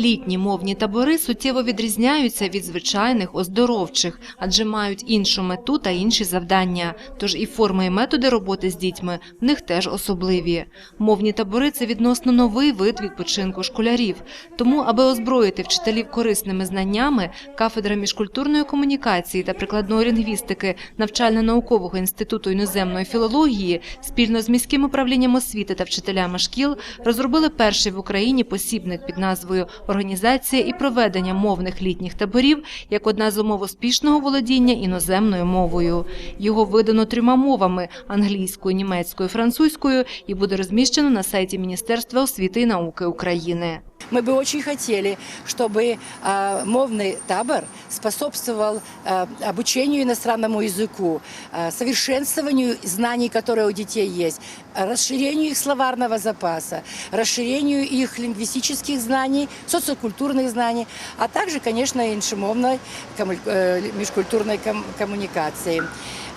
Літні мовні табори суттєво відрізняються від звичайних оздоровчих, адже мають іншу мету та інші завдання. Тож і форми і методи роботи з дітьми в них теж особливі. Мовні табори це відносно новий вид відпочинку школярів. Тому, аби озброїти вчителів корисними знаннями, кафедра міжкультурної комунікації та прикладної лінгвістики навчально-наукового інституту іноземної філології спільно з міським управлінням освіти та вчителями шкіл розробили перший в Україні посібник під назвою Організація і проведення мовних літніх таборів як одна з умов успішного володіння іноземною мовою. Його видано трьома мовами англійською, німецькою, французькою і буде розміщено на сайті Міністерства освіти і науки України. Мы бы очень хотели, чтобы э, мовный табор способствовал э, обучению иностранному языку, э, совершенствованию знаний, которые у детей есть, э, расширению их словарного запаса, расширению их лингвистических знаний, социокультурных знаний, а также, конечно, и иншемовной комму- э, межкультурной ком- коммуникации.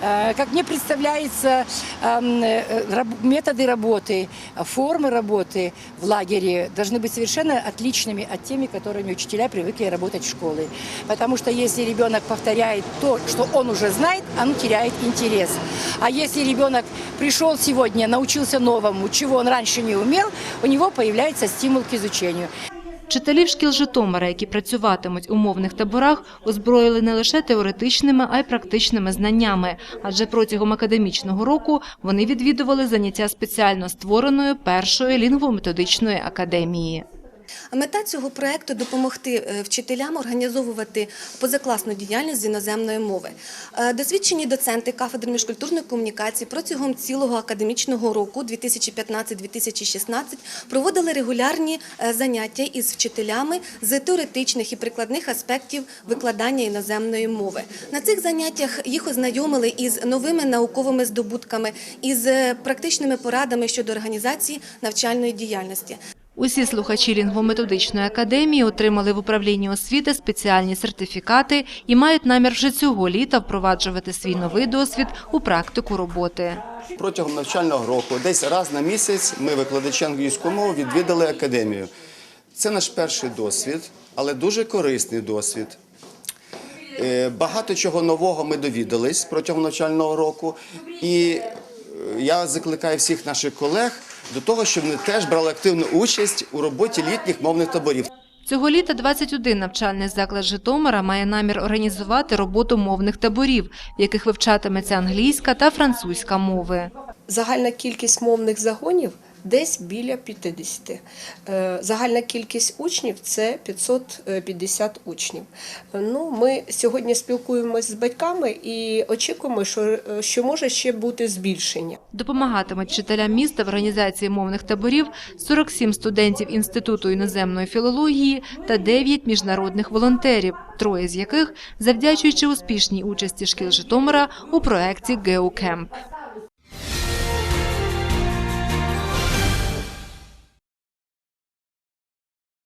Э, Как мне представляется, эм, э, методы работы, формы работы в лагере должны быть совершенно отличными от теми, которыми учителя привыкли работать в школе. Потому что если ребенок повторяет то, что он уже знает, оно теряет интерес. А если ребенок пришел сегодня, научился новому, чего он раньше не умел, у него появляется стимул к изучению. Вчителів шкіл Житомира, які працюватимуть у мовних таборах, озброїли не лише теоретичними, а й практичними знаннями. Адже протягом академічного року вони відвідували заняття спеціально створеної першої лінгвометодичної академії. Мета цього проекту допомогти е, вчителям організовувати позакласну діяльність з іноземної мови. Е, Досвідчені доценти кафедри міжкультурної комунікації протягом цілого академічного року 2015-2016 проводили регулярні е, заняття із вчителями з теоретичних і прикладних аспектів викладання іноземної мови. На цих заняттях їх ознайомили із новими науковими здобутками, із практичними порадами щодо організації навчальної діяльності. Усі слухачі лінгвометодичної академії отримали в управлінні освіти спеціальні сертифікати і мають намір вже цього літа впроваджувати свій новий досвід у практику роботи. Протягом навчального року, десь раз на місяць, ми, викладачі англійської мови, відвідали академію. Це наш перший досвід, але дуже корисний досвід. Е, Багато чого нового ми довідались протягом навчального року, і е, я закликаю всіх наших колег до того, щоб вони теж брали активну участь у роботі літніх мовних таборів. Цього літа 21 навчальний заклад Житомира має намір організувати роботу мовних таборів, в яких вивчатиметься англійська та французька мови. Загальна кількість мовних загонів десь біля 50. Е, Загальна кількість учнів це 550 учнів. Ну, ми сьогодні спілкуємося з батьками і очікуємо, що, е, що може ще бути збільшення. Допомагатимуть вчителям міста в організації мовних таборів 47 студентів Інституту іноземної філології та 9 міжнародних волонтерів, троє з яких завдячуючи успішній участі шкіл Житомира у проекті «Геокемп».